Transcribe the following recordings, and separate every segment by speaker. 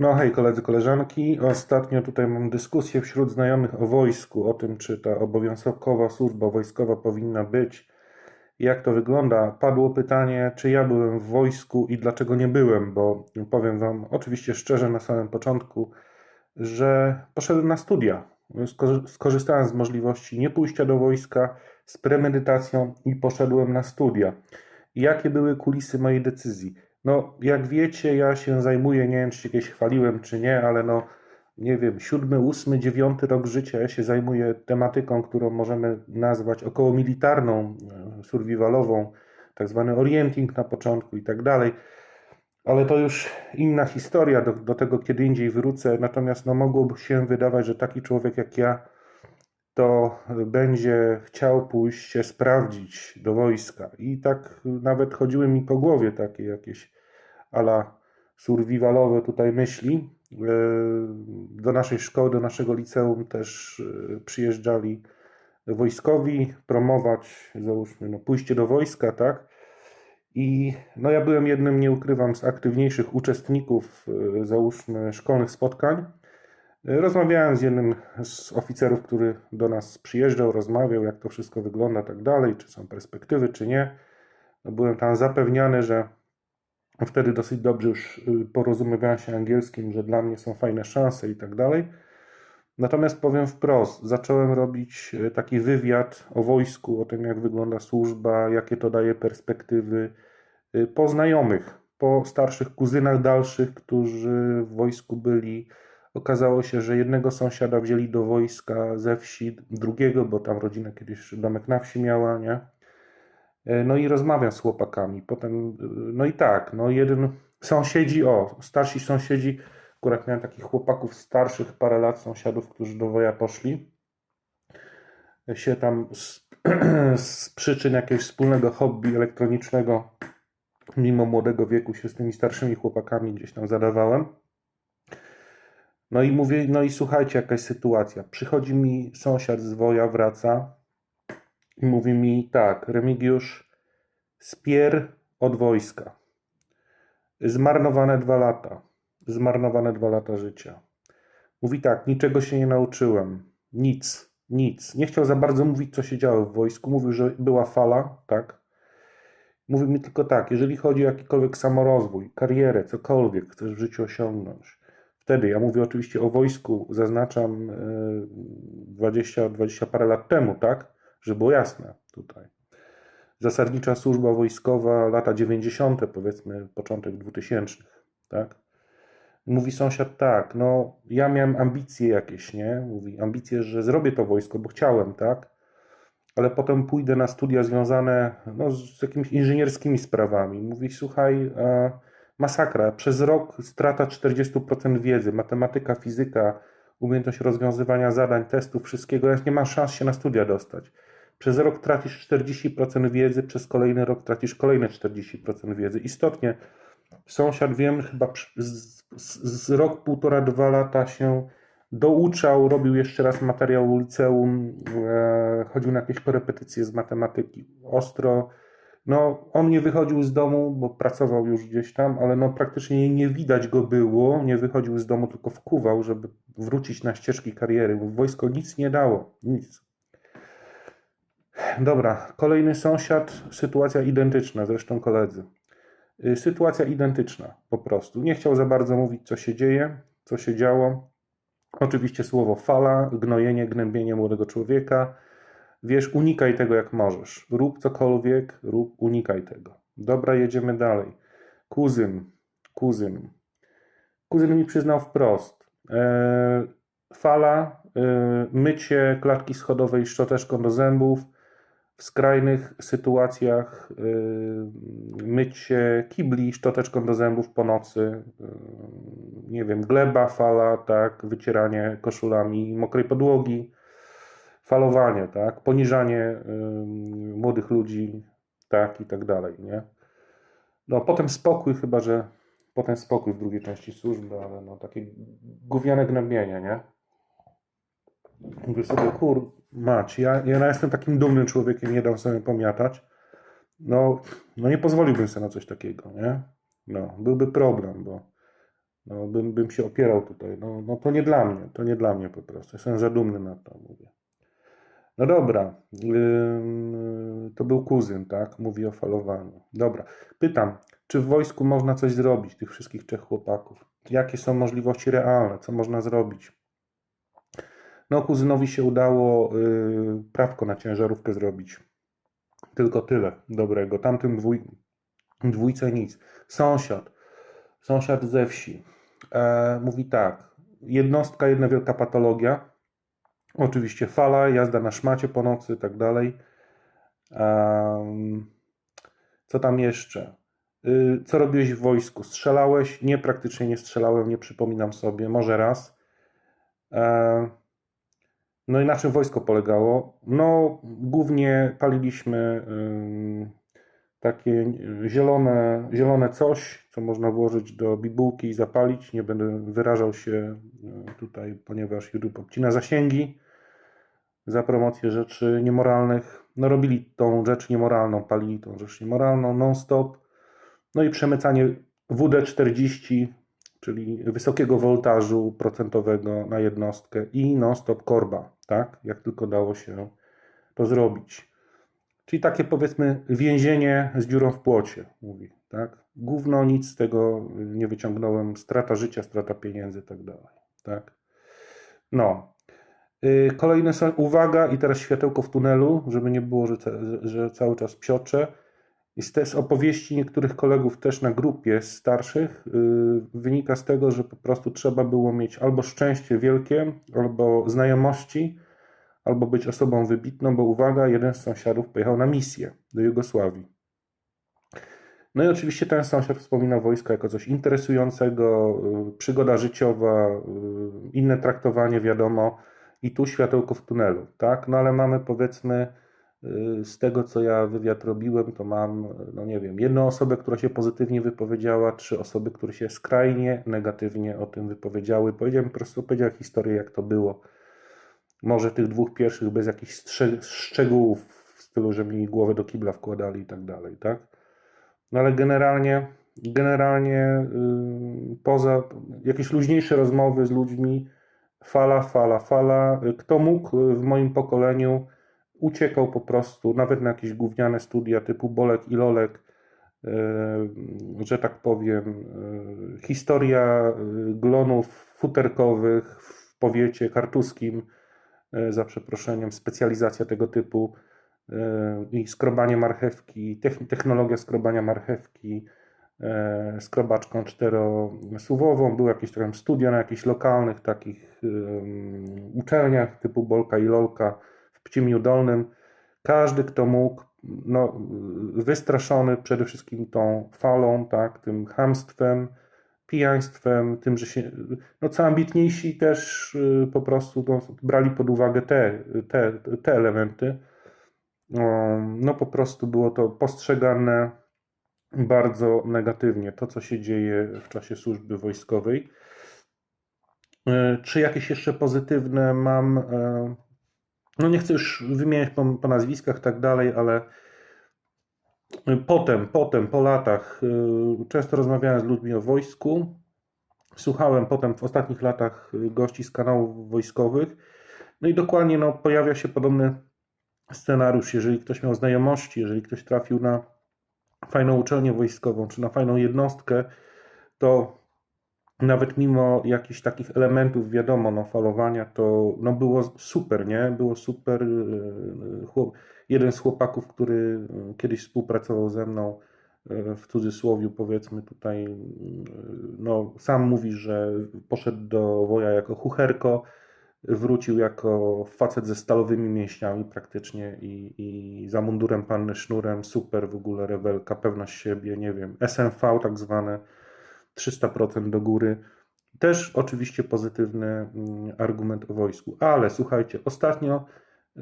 Speaker 1: No hej koledzy, koleżanki. Ostatnio tutaj mam dyskusję wśród znajomych o wojsku, o tym czy ta obowiązkowa służba wojskowa powinna być, jak to wygląda. Padło pytanie, czy ja byłem w wojsku i dlaczego nie byłem, bo powiem wam oczywiście szczerze na samym początku, że poszedłem na studia. Skorzy- Skorzystałem z możliwości nie pójścia do wojska z premedytacją i poszedłem na studia. Jakie były kulisy mojej decyzji? No, jak wiecie, ja się zajmuję, nie wiem, czy się kiedyś chwaliłem, czy nie, ale no, nie wiem, siódmy, ósmy, dziewiąty rok życia ja się zajmuję tematyką, którą możemy nazwać około militarną, e, survivalową, tak zwany orienting na początku i tak dalej. Ale to już inna historia, do, do tego kiedy indziej wrócę. Natomiast no, mogłoby się wydawać, że taki człowiek jak ja to będzie chciał pójść się sprawdzić do wojska. I tak nawet chodziły mi po głowie takie jakieś ala survivalowe tutaj myśli. Yy, Do naszej szkoły, do naszego liceum też yy, przyjeżdżali wojskowi promować, załóżmy, no, pójście do wojska, tak? I no ja byłem jednym, nie ukrywam, z aktywniejszych uczestników, yy, załóżmy, szkolnych spotkań. Rozmawiałem z jednym z oficerów, który do nas przyjeżdżał, rozmawiał, jak to wszystko wygląda, tak dalej, czy są perspektywy, czy nie. No, byłem tam zapewniany, że wtedy dosyć dobrze już y, porozumiewałem się angielskim, że dla mnie są fajne szanse i tak dalej. Natomiast powiem wprost, zacząłem robić y, taki wywiad o wojsku, o tym, jak wygląda służba, jakie to daje perspektywy y, po znajomych, po starszych kuzynach dalszych, którzy w wojsku byli. Okazało się, że jednego sąsiada wzięli do wojska ze wsi, drugiego, bo tam rodzina kiedyś domek na wsi miała, nie? E, No i rozmawiam z chłopakami. Potem, y, no i tak, no jeden sąsiedzi, o, starsi sąsiedzi, akurat miałem takich chłopaków starszych, parę lat sąsiadów, którzy do woja poszli. Się tam z, z przyczyn jakiegoś wspólnego hobby elektronicznego, mimo młodego wieku się z tymi starszymi chłopakami gdzieś tam zadawałem. No i mówię, no i słuchajcie, jakaś sytuacja. Przychodzi mi sąsiad z woja, wraca i mówi mi tak, Remigiusz, spier od wojska. Zmarnowane dwa lata. Zmarnowane dwa lata życia. Mówi tak, niczego się nie nauczyłem. Nic, nic. Nie chciał za bardzo mówić, co się działo w wojsku. Mówił, że była fala, tak. Mówił mi tylko tak, jeżeli chodzi o jakikolwiek samorozwój, karierę, cokolwiek chcesz w życiu osiągnąć, wtedy, ja mówię oczywiście o wojsku, zaznaczam e, 20, 20 parę lat temu, tak, żeby było jasne tutaj. Zasadnicza służba wojskowa, lata 90., powiedzmy, początek 2000, tak. Mówi sąsiad tak, no ja miałem ambicje jakieś, nie? Mówi, ambicje, że zrobię to wojsko, bo chciałem, tak? Ale potem pójdę na studia związane no, z jakimiś inżynierskimi sprawami. Mówi, słuchaj, masakra, przez rok strata 40% wiedzy, matematyka, fizyka, umiejętność rozwiązywania zadań, testów, wszystkiego, jak nie masz szans się na studia dostać. Przez rok tracisz 40% wiedzy, przez kolejny rok tracisz kolejne 40% wiedzy. Istotnie, sąsiad, wiem, chyba z, z, z rok, półtora, dwa lata się douczał, robił jeszcze raz materiał liceum, e, chodził na jakieś korepetycje z matematyki. Ostro, no on nie wychodził z domu, bo pracował już gdzieś tam, ale no praktycznie nie widać go było, nie wychodził z domu, tylko wkuwał, żeby wrócić na ścieżki kariery. Bo wojsko nic nie dało, nic. Dobra, kolejny sąsiad, sytuacja identyczna, zresztą koledzy. Y, Sytuacja identyczna, po prostu. Nie chciał za bardzo mówić, co się dzieje, co się działo. Oczywiście słowo fala, gnojenie, gnębienie młodego człowieka. Wiesz, unikaj tego jak możesz. Rób cokolwiek, rób, unikaj tego. Dobra, jedziemy dalej. Kuzyn, kuzyn. Kuzyn mi przyznał wprost. E, fala, e, mycie klatki schodowej szczoteczką do zębów, w skrajnych sytuacjach y, mycie kibli szczoteczką do zębów po nocy, y, nie wiem, gleba, fala, tak, wycieranie koszulami mokrej podłogi, falowanie, tak, poniżanie y, młodych ludzi, tak i tak dalej, nie? No, potem spokój, chyba że potem spokój w drugiej części służby, ale no takie gówniane gnębienie, nie? Mówię sobie, kur, mać, ja, ja jestem takim dumnym człowiekiem, nie dam sobie pomiatać. No, no nie pozwoliłbym sobie na coś takiego, nie? No, byłby problem, bo No, bym, bym się opierał tutaj. No, no to nie dla mnie, to nie dla mnie po prostu. Jestem za dumny na to, mówię. No dobra, to był kuzyn, tak? Mówi o falowaniu. Dobra, pytam, czy w wojsku można coś zrobić, tych wszystkich trzech chłopaków? Jakie są możliwości realne? Co można zrobić? No, kuzynowi się udało y, prawko na ciężarówkę zrobić. Tylko tyle dobrego. Tamtym dwój, dwójce nic. Sąsiad, sąsiad ze wsi, e, mówi tak. Jednostka, jedna wielka patologia. Oczywiście fala, jazda na szmacie po nocy, tak dalej. Co tam jeszcze? Y, Co robiłeś w wojsku? Strzelałeś? Nie, praktycznie nie strzelałem, nie przypominam sobie. Może raz. E, No i na czym wojsko polegało? No, głównie paliliśmy takie zielone, zielone coś, co można włożyć do bibułki i zapalić. Nie będę wyrażał się y, tutaj, ponieważ YouTube obcina zasięgi za promocję rzeczy niemoralnych. No robili tą rzecz niemoralną, palili tą rzecz niemoralną non-stop. No i przemycanie WD-40, czyli wysokiego woltażu procentowego na jednostkę i non-stop korba, tak? Jak tylko dało się to zrobić. Czyli takie powiedzmy więzienie z dziurą w płocie, mówi, tak? Gówno, nic z tego nie wyciągnąłem, strata życia, strata pieniędzy, tak dalej, tak? No. Y, Kolejne są, uwaga, i teraz światełko w tunelu, żeby nie było, że, że cały czas psiocze. I z opowieści niektórych kolegów też na grupie starszych yy, wynika z tego, że po prostu trzeba było mieć albo szczęście wielkie, albo znajomości, albo być osobą wybitną, bo uwaga, jeden z sąsiadów pojechał na misję do Jugosławii. No i oczywiście ten sąsiad wspomina wojsko jako coś interesującego, yy, przygoda życiowa, yy, inne traktowanie, wiadomo, i tu światełko w tunelu, tak? No ale mamy powiedzmy y, z tego, co ja wywiad robiłem, to mam, no nie wiem, jedną osobę, która się pozytywnie wypowiedziała, trzy osoby, które się skrajnie negatywnie o tym wypowiedziały. Powiedziałem po prostu, powiedział historię, jak to było. Może tych dwóch pierwszych bez jakichś szczegółów w stylu, że mi głowę do kibla wkładali i tak dalej, tak? No ale generalnie, generalnie y, poza jakieś luźniejsze rozmowy z ludźmi, fala, fala, fala. Kto mógł w moim pokoleniu uciekał po prostu, nawet na jakieś gówniane studia typu Bolek i Lolek, y, że tak powiem, y, historia y, glonów futerkowych w powiecie kartuskim, za przeproszeniem, specjalizacja tego typu y, i skrobanie marchewki, techn- technologia skrobania marchewki, e, skrobaczką czterosuwową. Były jakieś tam studia na jakichś lokalnych takich uczelniach typu Bolka i Lolka w Pcimiu Dolnym. Każdy, kto mógł, no, wystraszony przede wszystkim tą falą, tak, tym hamstwem, pijaństwem, tym, że się, no co ambitniejsi też y, po prostu no, brali pod uwagę te, te, te elementy. Um, No po prostu było to postrzegane bardzo negatywnie to, co się dzieje w czasie służby wojskowej. E, Czy jakieś jeszcze pozytywne mam? e, No nie chcę już wymieniać po, po nazwiskach tak dalej, ale potem, potem, po latach, e, często rozmawiałem z ludźmi o wojsku. Słuchałem potem w ostatnich latach gości z kanałów wojskowych. No i dokładnie no, pojawia się podobny scenariusz, jeżeli ktoś miał znajomości, jeżeli ktoś trafił na fajną uczelnię wojskową, czy na fajną jednostkę, to nawet mimo jakichś takich elementów, wiadomo, no, falowania, to no, było super, nie? Było super. yy, Chłop, jeden z chłopaków, który yy, kiedyś współpracował ze mną, w cudzysłowie powiedzmy tutaj, no, sam mówi, że poszedł do woja jako chucherko, wrócił jako facet ze stalowymi mięśniami praktycznie i, i za mundurem panny sznurem, super w ogóle rewelka, pewność siebie, nie wiem, SMV tak zwane, 300% do góry. Też oczywiście pozytywny mm, argument o wojsku, ale słuchajcie, ostatnio y,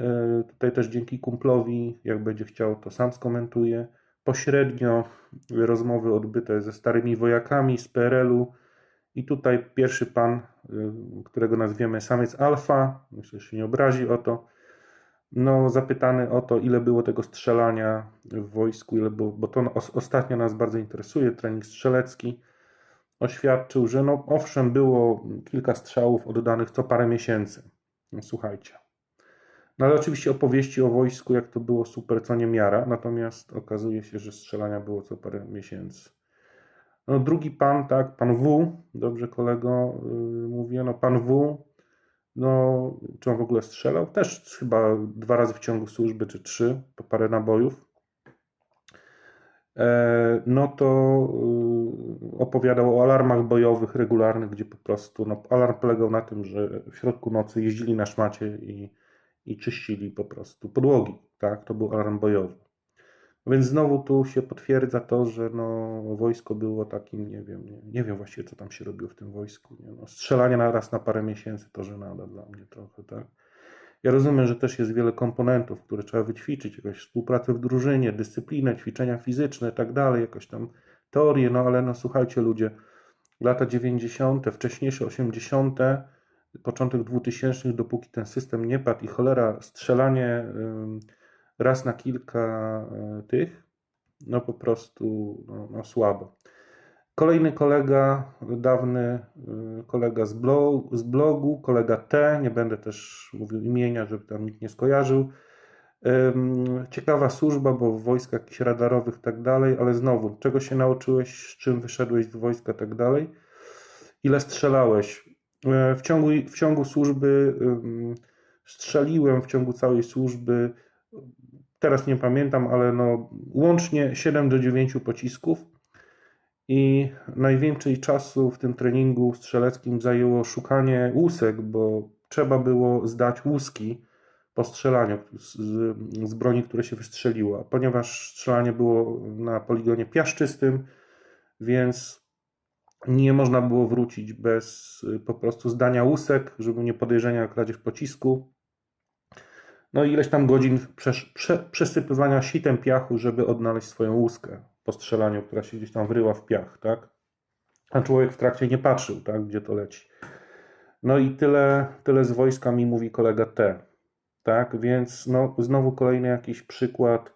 Speaker 1: tutaj też dzięki kumplowi, jak będzie chciał, to sam skomentuje, pośrednio rozmowy odbyte ze starymi wojakami z PRL-u, i tutaj pierwszy pan, y, którego nazwiemy samiec alfa, myślę, że się nie obrazi o to, no zapytany o to, ile było tego strzelania w wojsku, ile było, bo to os- ostatnio nas bardzo interesuje, trening strzelecki. Oświadczył, że no owszem, było kilka strzałów oddanych co parę miesięcy. No, słuchajcie. No ale oczywiście opowieści o wojsku, jak to było super, co nie miara, natomiast okazuje się, że strzelania było co parę miesięcy. No, drugi pan, tak, pan W, dobrze kolego yy, mówię, no pan W, no czy on w ogóle strzelał? Też chyba dwa razy w ciągu służby, czy trzy, po parę nabojów. E, no to yy, opowiadał o alarmach bojowych regularnych, gdzie po prostu no, alarm polegał na tym, że w środku nocy jeździli na szmacie i, i czyścili po prostu podłogi, tak, to był alarm bojowy. Więc znowu tu się potwierdza to, że no, wojsko było takim, nie wiem, nie, nie wiem właściwie co tam się robiło w tym wojsku. Nie? No, strzelanie na raz na parę miesięcy to żenada dla mnie trochę, tak. Ja rozumiem, że też jest wiele komponentów, które trzeba wyćwiczyć, jakaś współpracę w drużynie, dyscyplinę, ćwiczenia fizyczne tak dalej, jakoś tam teorie, no ale no słuchajcie ludzie, lata 90., wcześniejsze 80., początek 2000, dopóki ten system nie padł i cholera, strzelanie raz na kilka y, tych, no po prostu no, no słabo. Kolejny kolega, dawny y, kolega z blogu, z blogu, kolega T, nie będę też mówił imienia, żeby tam nikt nie skojarzył. Ciekawa służba, bo w wojskach jakichś radarowych i tak dalej, ale znowu, czego się nauczyłeś, z czym wyszedłeś z wojska i tak dalej? Ile strzelałeś? E, W ciągu, w ciągu służby strzeliłem w ciągu całej służby, teraz nie pamiętam, ale no łącznie 7 do 9 pocisków i najwięcej czasu w tym treningu strzeleckim zajęło szukanie łusek, bo trzeba było zdać łuski po strzelaniu z, z broni, które się wystrzeliło. A Ponieważ strzelanie było na poligonie piaszczystym, więc nie można było wrócić bez y, po prostu zdania łusek, żeby nie podejrzenia o kradzież pocisku. No i ileś tam godzin przesypywania sitem piachu, żeby odnaleźć swoją łuskę po strzelaniu, która się gdzieś tam wryła w piach, tak? A człowiek w trakcie nie patrzył, tak, gdzie to leci. No i tyle, tyle z wojska mi mówi kolega T. Tak, więc no, znowu kolejny jakiś przykład,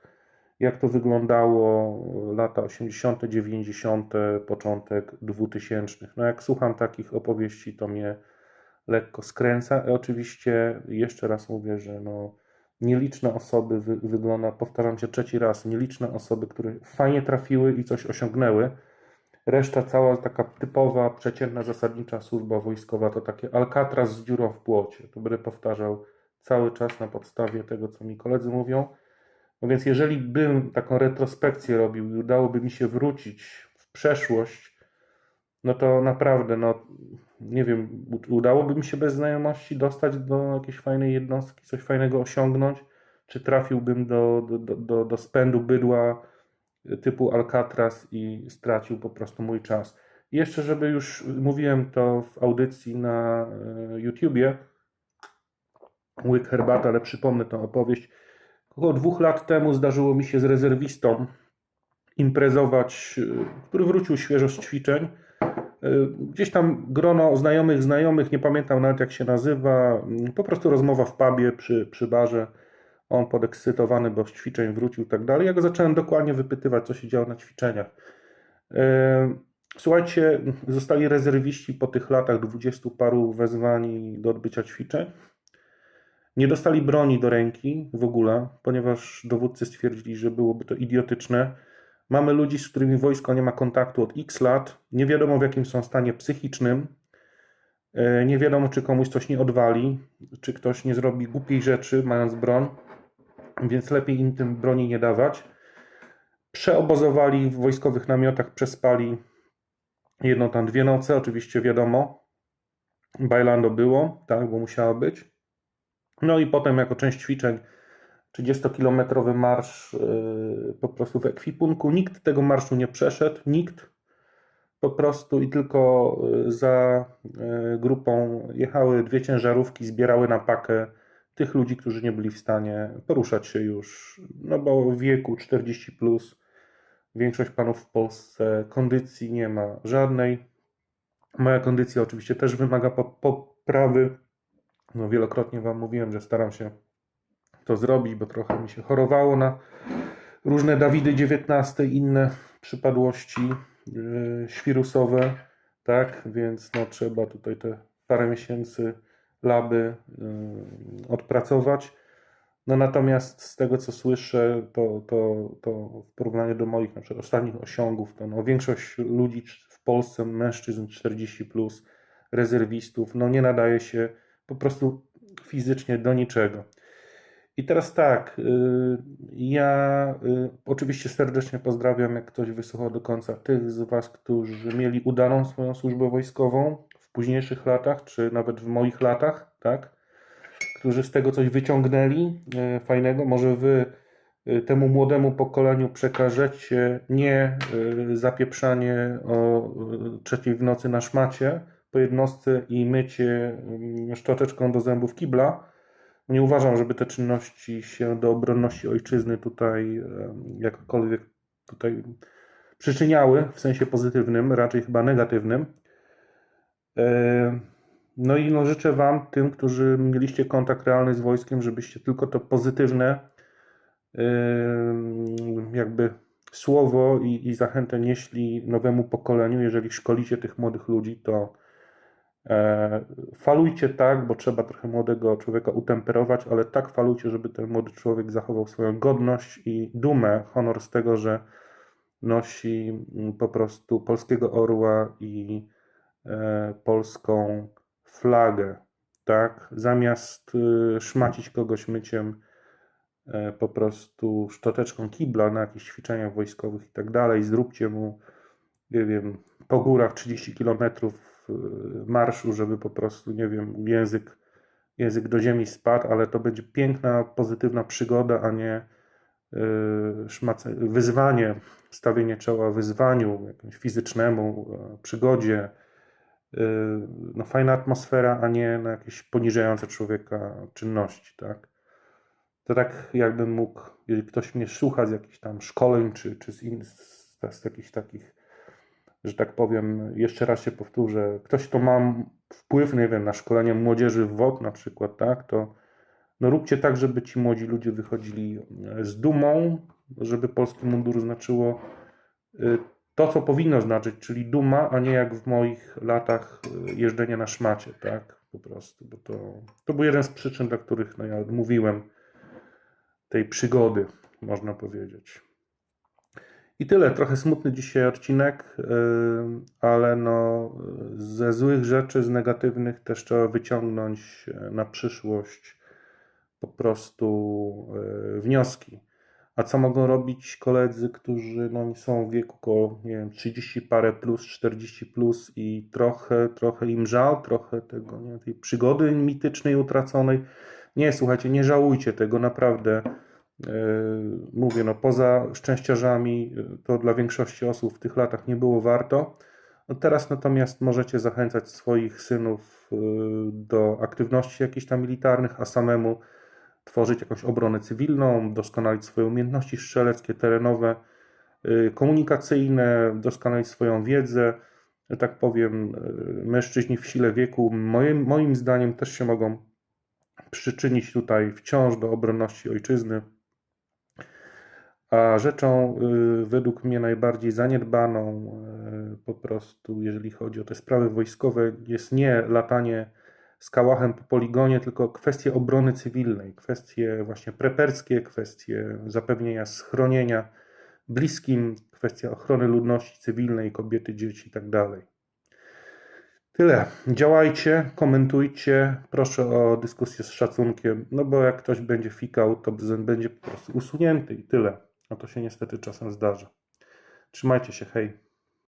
Speaker 1: jak to wyglądało lata 80., 90., początek 2000. No jak słucham takich opowieści, to mnie lekko skręca. I oczywiście jeszcze raz mówię, że no, nieliczne osoby wy, wygląda, powtarzam się trzeci raz, nieliczne osoby, które fajnie trafiły i coś osiągnęły. Reszta cała taka typowa, przeciętna, zasadnicza służba wojskowa to takie Alcatraz z dziurą w płocie. To będę powtarzał cały czas na podstawie tego, co mi koledzy mówią. No więc jeżeli bym taką retrospekcję robił i udałoby mi się wrócić w przeszłość, no to naprawdę, no nie wiem, udałoby mi się bez znajomości dostać do jakiejś fajnej jednostki, coś fajnego osiągnąć, czy trafiłbym do, do, do, do, spędu bydła typu Alcatraz i stracił po prostu mój czas. I jeszcze, żeby już mówiłem to w audycji na e, YouTubie, łyk herbaty, ale przypomnę tę opowieść. Około dwóch lat temu zdarzyło mi się z rezerwistą imprezować, y, który wrócił świeżo z ćwiczeń. Y, Gdzieś tam grono znajomych, znajomych, nie pamiętam nawet jak się nazywa, y, po prostu rozmowa w pubie przy, przy barze. On podekscytowany, bo z ćwiczeń wrócił i tak dalej. Ja go zacząłem dokładnie wypytywać, co się działo na ćwiczeniach. Y, Słuchajcie, zostali rezerwiści po tych latach, dwudziestu paru wezwani do odbycia ćwiczeń. Nie dostali broni do ręki w ogóle, ponieważ dowódcy stwierdzili, że byłoby to idiotyczne. Mamy ludzi, z którymi wojsko nie ma kontaktu od x lat, nie wiadomo w jakim są stanie psychicznym, E, nie wiadomo czy komuś coś nie odwali, czy ktoś nie zrobi głupiej rzeczy mając broń, więc lepiej im tym broni nie dawać. Przeobozowali w wojskowych namiotach, przespali jedną tam dwie noce, oczywiście wiadomo, Bailando było, tak, bo musiało być. No i potem jako część ćwiczeń 30-kilometrowy marsz yy, po prostu w ekwipunku. Nikt tego marszu nie przeszedł, nikt po prostu i tylko yy, za yy, grupą jechały dwie ciężarówki, zbierały na pakę tych ludzi, którzy nie byli w stanie poruszać się już, no bo w wieku 40 plus większość panów w Polsce kondycji nie ma żadnej. Moja kondycja oczywiście też wymaga po- poprawy. No, wielokrotnie Wam mówiłem, że staram się to zrobić, bo trochę mi się chorowało na różne Dawidy XIX inne przypadłości yy, świrusowe. tak? Więc no, trzeba tutaj te parę miesięcy laby y, odpracować. No natomiast z tego co słyszę, to, to, to w porównaniu do moich na przykład ostatnich osiągów, to no, większość ludzi w Polsce, mężczyzn 40 plus, rezerwistów, no nie nadaje się po prostu fizycznie do niczego. I teraz tak, y, ja y, oczywiście serdecznie pozdrawiam, jak ktoś wysłuchał do końca, tych z Was, którzy mieli udaną swoją służbę wojskową w późniejszych latach, czy nawet w moich latach, tak? Którzy z tego coś wyciągnęli y, fajnego. Może Wy temu młodemu pokoleniu przekażecie nie zapieprzanie o trzeciej w nocy na szmacie po jednostce i mycie szczoteczką do zębów kibla, nie uważam, żeby te czynności się do obronności ojczyzny tutaj jakkolwiek tutaj przyczyniały w sensie pozytywnym, raczej chyba negatywnym. No i no życzę Wam, tym, którzy mieliście kontakt realny z wojskiem, żebyście tylko to pozytywne jakby słowo i, i zachętę nieśli nowemu pokoleniu. Jeżeli szkolicie tych młodych ludzi, to falujcie tak, bo trzeba trochę młodego człowieka utemperować, ale tak falujcie, żeby ten młody człowiek zachował swoją godność i dumę, honor z tego, że nosi mm, po prostu polskiego orła i e, polską flagę, tak? Zamiast y, szmacić kogoś myciem e, po prostu szczoteczką kibla na jakichś ćwiczeniach wojskowych i tak dalej, zróbcie mu, nie wiem, po górach 30 kilometrów y, marszu, żeby po prostu, nie wiem, język, język do ziemi spadł, ale to będzie piękna, pozytywna przygoda, a nie y, szmace, wyzwanie, stawienie czoła wyzwaniu jakimś fizycznemu, y, przygodzie. Y, No, fajna atmosfera, a nie na jakieś poniżające człowieka czynności, tak? To tak jakbym mógł, jeżeli ktoś mnie słucha z jakichś tam szkoleń, czy, czy z, in, z, z jakichś takich że tak powiem, jeszcze raz się powtórzę, ktoś, kto ma wpływ, nie wiem, na szkolenie młodzieży w WOT na przykład, tak, to no róbcie tak, żeby ci młodzi ludzie wychodzili e, z dumą, żeby polski mundur znaczyło y, to, co powinno znaczyć, czyli duma, a nie jak w moich latach y, jeżdżenia na szmacie, tak, po prostu, bo to, to był jeden z przyczyn, dla których, no ja mówiłem, tej przygody, można powiedzieć. I tyle, trochę smutny dzisiaj odcinek, yy, ale no ze złych rzeczy, z negatywnych też trzeba wyciągnąć e, na przyszłość po prostu yy, wnioski. A co mogą robić koledzy, którzy no, są w wieku około, nie wiem, 30 parę plus, 40 plus i trochę, trochę im żal, trochę tego, nie, tej przygody mitycznej utraconej. Nie, słuchajcie, nie żałujcie tego, naprawdę. Yy, Mówię, no poza szczęściarzami yy, to dla większości osób w tych latach nie było warto. No teraz natomiast możecie zachęcać swoich synów yy, do aktywności jakichś tam militarnych, a samemu tworzyć jakąś obronę cywilną, doskonalić swoje umiejętności strzeleckie, terenowe, komunikacyjne, doskonalić swoją wiedzę. Tak powiem, mężczyźni w sile wieku, moim, moim zdaniem, też się mogą przyczynić tutaj wciąż do obronności ojczyzny. A rzeczą y, według mnie najbardziej zaniedbaną y, po prostu, jeżeli chodzi o te sprawy wojskowe, jest nie latanie z kałachem po poligonie, tylko kwestie obrony cywilnej, kwestie właśnie preperskie, kwestie zapewnienia schronienia bliskim, kwestia ochrony ludności cywilnej, kobiety, dzieci itd. Tyle. Działajcie, komentujcie. Proszę o dyskusję z szacunkiem, no bo jak ktoś będzie fikał, to będzie po prostu usunięty i tyle. A to się niestety czasem zdarza. Trzymajcie się, hej.